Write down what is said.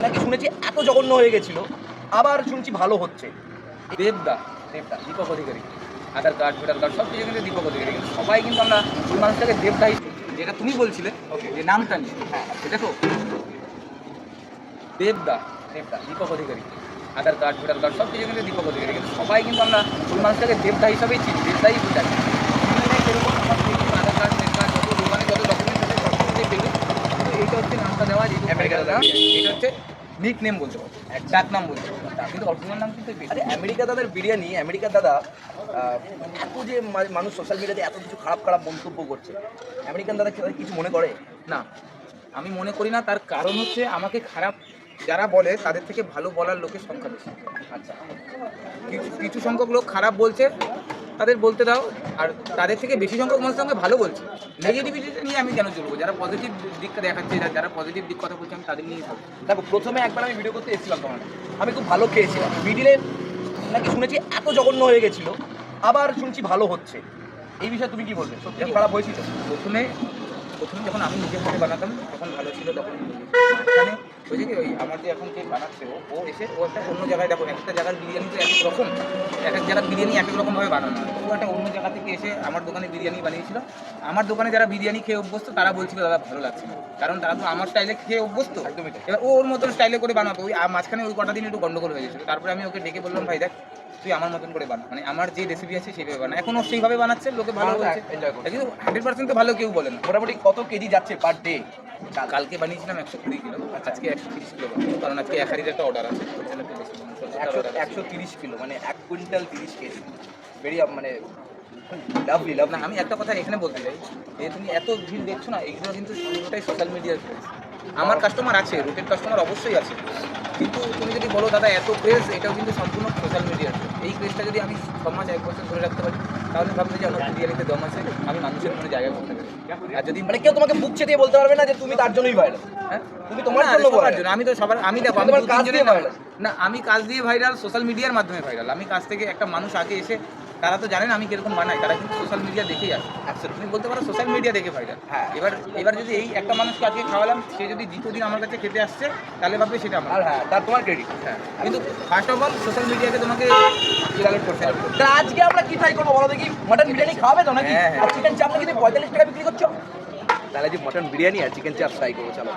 নাকি শুনেছি এত জঘন্য হয়ে গেছিল আবার শুনছি ভালো হচ্ছে। দেবদা দেবদা Dipak Adhikari Aadhaar card voter card সব কিছু কিন্তু দীপক অধিকারী। কিন্তু সবাই কিন্তু আমরা ওই মানুষটাকে দেবদা হিসেবে- যেটা তুমি বলছিলে যে নামটা নিয়ে। হ্যাঁ দেখো। দেবদা দেবদা Dipak Adhikari Aadhaar card voter card সব কিছু কিন্তু দীপক অধিকারী। কিন্তু সবাই কিন্তু আমরা ওই মানুষটাকে দেবদা হিসাবেই চিনি দেবদাই বুঝাই সেরকম আমার আধার কার্ড প্যান কার্ড যত দোকানে যত ডকুমেন্ট আছে সব কিছুতেই পেলি কিন্তু এইটা হচ্ছে নামটা দেওয়া আমেরিকার নাম এটা হচ্ছে নিক নেম বলতে পারো ডাক নাম বলতে পারো কিন্তু অরিজিনাল নাম কিন্তু আরে আমেরিকা দাদার বিরিয়ানি আমেরিকার দাদা এত যে মানুষ সোশ্যাল মিডিয়াতে এত কিছু খারাপ খারাপ মন্তব্য করছে। আমেরিকান দাদা কি- কিছু মনে করে? না আমি মনে করি না তার কারণ হচ্ছে আমাকে খারাপ যারা বলে তাদের থেকে ভালো বলার লোকের সংখ্যা বেশি। আচ্ছা। কিছু কিছু সংখ্যক লোক খারাপ বলছে তাদের বলতে দাও আর তাদের থেকে বেশি সংখ্যক মানুষের সঙ্গে ভালো বলছে। নেগেটিভিটিটা নিয়ে আমি কেন চলবো যারা পজিটিভ দিকটা দেখাচ্ছে যারা- যারা পজিটিভ দিক কথা বলছে আমি তাদের নিয়েই থাকব দেখো প্রথমে একবার আমি ভিডিও করতে এসেছিলাম তোমার আমি খুব ভালো খেয়েছিলাম। মিডিলে নাকি শুনেছি এত জঘন্য হয়ে গেছিল। আবার শুনছি ভালো হচ্ছে। এই বিষয়ে তুমি কি বলবে? সত্যি খারাপ হয়েছিল? প্রথমে প্রথমে যখন আমি নিজের হাতে বানাতাম তখন ভালো ছিল তখন মাঝখানে কি ওই আমার যে এখন যে বানাচ্ছে ও ও এসে ও একটা অন্য জায়গায় দেখো একটা জায়গার বিরিয়ানি তো এক রকম এক এক জায়গার বিরিয়ানি এক এক রকমভাবে বানানো। ও একটা অন্য জায়গা থেকে এসে আমার দোকানে বিরিয়ানি বানিয়েছিল। আমার দোকানে যারা বিরিয়ানি খেয়ে অভ্যস্ত তারা বলছিল দাদা ভালো লাগছে না। কারণ তারা তো আমার স্টাইলে খেয়ে অভ্যস্ত। একদমই। এবার ও ওর মতন স্টাইলে করে বানাতো। ওই মাঝখানে ওই কটা দিন একটু গন্ডগোল হয়ে গেছিল। তারপরে আমি ওকে ডেকে বললাম ভাই দেখ তুই আমার মতন করে বানা। মানে আমার যে রেসিপি আছে সেইভাবে বানা। এখন ও সেইভাবে বানাচ্ছে লোকে ভালো বলছে। কিন্তু হান্ড্রেড পার্সেন্ট তো ভালো কেউ বলে না। মোটামুটি কত কেজি যাচ্ছে পার ডে কালকে বানিয়েছিলাম একশো কুড়ি কিলো। আজকে একশো তিরিশ কিলো কারণ আজকে এক হাজার একটা অর্ডার আছে একশো তিরিশ কিলো মানে এক কুইন্টাল তিরিশ কেজি। ভেরি মানে লাভলি লাভ না আমি একটা কথা এখানে বলতে চাই যে তুমি এত ভিড় দেখছ না এইগুলো কিন্তু পুরোটাই সোশ্যাল মিডিয়ার আমার কাস্টমার আছে রুটের কাস্টমার অবশ্যই আছে। কিন্তু তুমি যদি বলো দাদা এত ক্রেজ এটাও কিন্তু সম্পূর্ণ সোশ্যাল মিডিয়ার এই ক্রেজটা যদি আমি ছ মাস এক বছর ধরে রাখতে পারি তাহলে ভাববে যে আমার বিরিয়ানিতে দম আছে। মানুষের মনে জায়গা করতে পারি আর যদি মানে কেউ তোমাকে বুক চেতিয়ে বলতে পারবে না যে তুমি তার জন্যই ভাইরাল হ্যাঁ? তুমি তোমার জন্য সবার জন্য। আমি তো সবার আমি দেখো আমি তোমার কাজ দিয়ে নাম- না আমি কাজ দিয়ে ভাইরাল সোশ্যাল মিডিয়ার মাধ্যমে ভাইরাল আমি কাজ থেকে একটা মানুষ আগে এসে তারা তো জানেন আমি কীরকম বানাই। তারা কিন্তু সোশ্যাল মিডিয়া দেখেই আসে. তুমি বলতে পারো সোশ্যাল মিডিয়া দেখে ভাইরাল হ্যাঁ। এবার এবার যদি এই একটা মানুষকে আজকে খাওয়ালাম সে যদি দ্বিতীয় দিন আমার কাছে খেতে আসছে তাহলে ভাববে সেটা আমার। হ্যাঁ তার তোমার ক্রেডিট হ্যাঁ। কিন্তু ফার্স্ট অফ অল সোশ্যাল মিডিয়াকে তোমাকে তা আজকে আমরা কি ট্রাই করব বলো দেখি? মটন বিরিয়ানি খাওয়াবে তো নাকি? হ্যাঁ, হ্যাঁ। চিকেন চাপ নাকি পঁয়তাল্লিশ টাকা বিক্রি করছ? তাহলে যে মটন বিরিয়ানি আর চিকেন চাপ ট্রাই করব চলো।